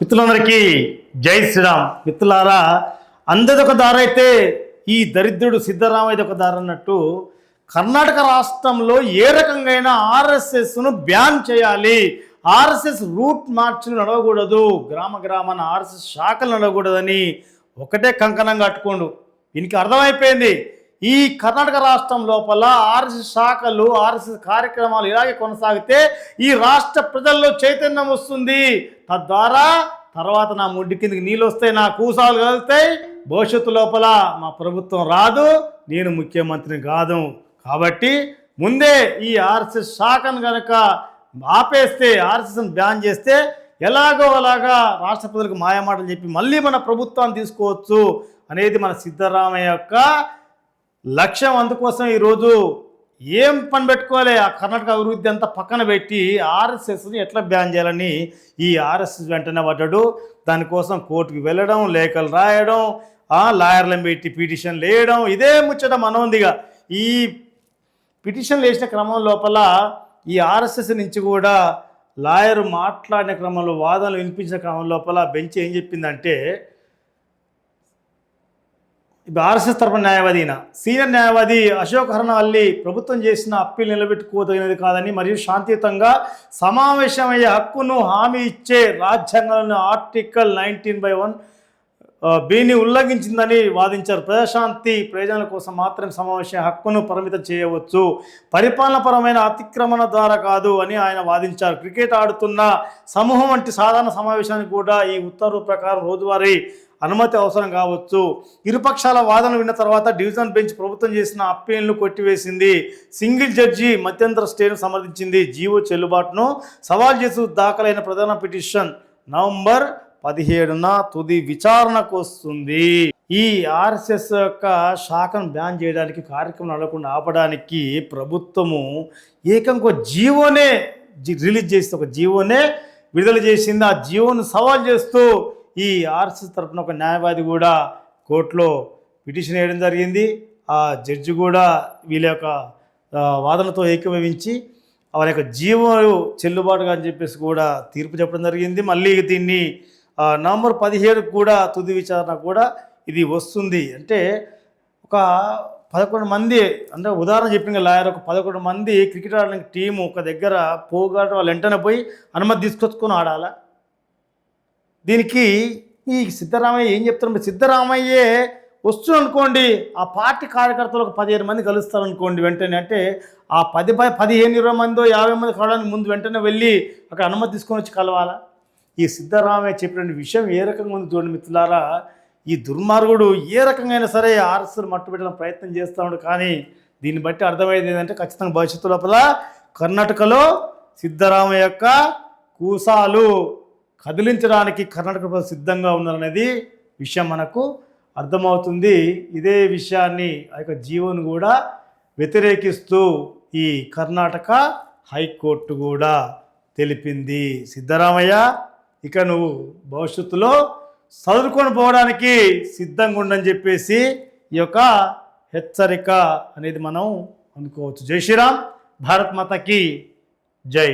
మిత్రులందరికీ జై శ్రీరామ్. మిత్రులారా అందదొక దారైతే ఈ దరిద్రుడు సిద్ధరామయ్య ఒక దారి అన్నట్టు కర్ణాటక రాష్ట్రంలో ఏ రకంగా ఆర్ఎస్ఎస్ను బ్యాన్ చేయాలి. ఆర్ఎస్ఎస్ రూట్ మార్చులు నడవకూడదు. గ్రామ గ్రామాన ఆర్ఎస్ఎస్ శాఖలు నడవకూడదని ఒకటే కంకణం కట్టుకోండు. దీనికి అర్థమైపోయింది. ఈ కర్ణాటక రాష్ట్రం లోపల ఆర్ఎస్ శాఖలు ఆర్ఎస్ఎస్ కార్యక్రమాలు ఇలాగే కొనసాగితే ఈ రాష్ట్ర ప్రజల్లో చైతన్యం వస్తుంది. తద్వారా తర్వాత నా ముడ్డి కిందకి నీళ్ళు వస్తాయి నా కూసాలు కలుగుతాయి భవిష్యత్తు లోపల మా ప్రభుత్వం రాదు నేను ముఖ్యమంత్రిని కాదు. కాబట్టి ముందే ఈ ఆర్ఎస్ఎస్ శాఖను కనుక ఆపేస్తే ఆర్ఎస్ఎస్ని బ్యాన్ చేస్తే ఎలాగో అలాగా రాష్ట్ర ప్రజలకు మాయమాటలు చెప్పి మళ్ళీ మన ప్రభుత్వాన్ని తీసుకోవచ్చు అనేది మన సిద్ధరామయ్య యొక్క లక్ష్యం అందుకోసం ఈరోజు ఏం పని పెట్టుకోవాలి? ఆ కర్ణాటక అభివృద్ధి అంతా పక్కన పెట్టి ఆర్ఎస్ఎస్ని ఎట్లా బ్యాన్ చేయాలని ఈ ఆర్ఎస్ఎస్ వెంటనే పడ్డాడు. దానికోసం కోర్టుకి వెళ్ళడం లేఖలు రాయడం లాయర్లను పెట్టి పిటిషన్ వేయడం ఇదే ముచ్చట మనోందిగా ఈ పిటిషన్లు వేసిన క్రమం లోపల ఈ ఆర్ఎస్ఎస్ నుంచి కూడా లాయర్ మాట్లాడిన క్రమంలో వాదనలు వినిపించిన క్రమం లోపల బెంచ్ ఏం చెప్పిందంటే ఇప్పుడు ఆర్ఎస్ఎస్ తరపున న్యాయవాది ఈయన. సీనియర్ న్యాయవాది అశోక్ హరణవల్లి ప్రభుత్వం చేసిన అప్పీల్ నిలబెట్టుకోదగినది కాదని మరియు శాంతియుతంగా సమావేశమయ్యే హక్కును హామీ ఇచ్చే రాజ్యాంగంలోని ఆర్టికల్ నైన్టీన్ బై వన్ బీని ఉల్లంఘించిందని వాదించారు. ప్రజాశాంతి ప్రయోజనాల కోసం మాత్రమే సమావేశం హక్కును పరిమితం చేయవచ్చు. పరిపాలనపరమైన అతిక్రమణ ద్వారా కాదు అని ఆయన వాదించారు. క్రికెట్ ఆడుతున్న సమూహం వంటి సాధారణ సమావేశానికి కూడా ఈ ఉత్తర్వు ప్రకారం రోజువారీ అనుమతి అవసరం కావచ్చు. ఇరుపక్షాల వాదన విన్న తర్వాత డివిజన్ బెంచ్ ప్రభుత్వం చేసిన అప్పీల్ను కొట్టివేసింది. సింగిల్ జడ్జి మధ్యంతర స్టేను సమర్థించింది. జీవో చెల్లుబాటును సవాల్ చేస్తూ దాఖలైన ప్రధాన పిటిషన్ నవంబర్ పదిహేడున తుది విచారణకు వస్తుంది. ఈ ఆర్ఎస్ఎస్ యొక్క శాఖను బ్యాన్ చేయడానికి కార్యక్రమం నడకుండా ఆపడానికి ప్రభుత్వము ఏకంగా జీవోనే రిలీజ్ చేసింది. ఒక జీవోనే విడుదల చేసింది. ఆ జీవోను సవాల్ చేస్తూ ఈ ఆర్ఎస్ఎస్ తరఫున ఒక న్యాయవాది కూడా కోర్టులో పిటిషన్ వేయడం జరిగింది. ఆ జడ్జి కూడా వీళ్ళ యొక్క వాదనతో ఏకీభవించి వారి యొక్క జీవో చెల్లుబాటుగా అని చెప్పేసి కూడా తీర్పు చెప్పడం జరిగింది. మళ్ళీ దీన్ని నవంబర్ పదిహేడుకు కూడా తుది విచారణ కూడా ఇది వస్తుంది. అంటే ఒక పదకొండు మంది అంటే ఉదాహరణ చెప్పిన లాయర్ ఒక పదకొండు మంది క్రికెట్ ఆడడానికి టీము ఒక దగ్గర పోగాట వాళ్ళు వెంటనే పోయి అనుమతి తీసుకొచ్చుకొని ఆడాలా? దీనికి ఈ సిద్ధరామయ్య ఏం చెప్తారు సిద్ధరామయ్యే వస్తుంది ఆ పార్టీ కార్యకర్తలు ఒక పదిహేను మంది కలుస్తారు అనుకోండి వెంటనే. అంటే ఆ పది పది పదిహేను ఇరవై మందో యాభై మంది కలవడానికి ముందు వెంటనే వెళ్ళి అక్కడ అనుమతి తీసుకొని వచ్చి కలవాలా? ఈ సిద్ధరామయ్య చెప్పిన విషయం ఏ రకంగా ఉంది చూడండి మిత్రులారా. ఈ దుర్మార్గుడు ఏ రకంగా సరే ఆర్ఎస్ఎల్ మట్టు పెట్టడం ప్రయత్నం చేస్తున్నాడు కానీ దీన్ని బట్టి అర్థమయ్యేది ఏంటంటే ఖచ్చితంగా భవిష్యత్తు లోపల కర్ణాటకలో సిద్ధరామయ్య యొక్క కూసాలు కదిలించడానికి కర్ణాటక ప్రభుత్వం సిద్ధంగా ఉన్నారనేది విషయం మనకు అర్థమవుతుంది. ఇదే విషయాన్ని ఆ యొక్క జీవోను కూడా వ్యతిరేకిస్తూ ఈ కర్ణాటక హైకోర్టు కూడా తెలిపింది. సిద్ధరామయ్య ఇక నువ్వు భవిష్యత్తులో చదువుకొని పోవడానికి సిద్ధంగా ఉండని చెప్పేసి ఈ యొక్క హెచ్చరిక అనేది మనం అనుకోవచ్చు. జై శ్రీరామ్ భారత్ మాతకి జై.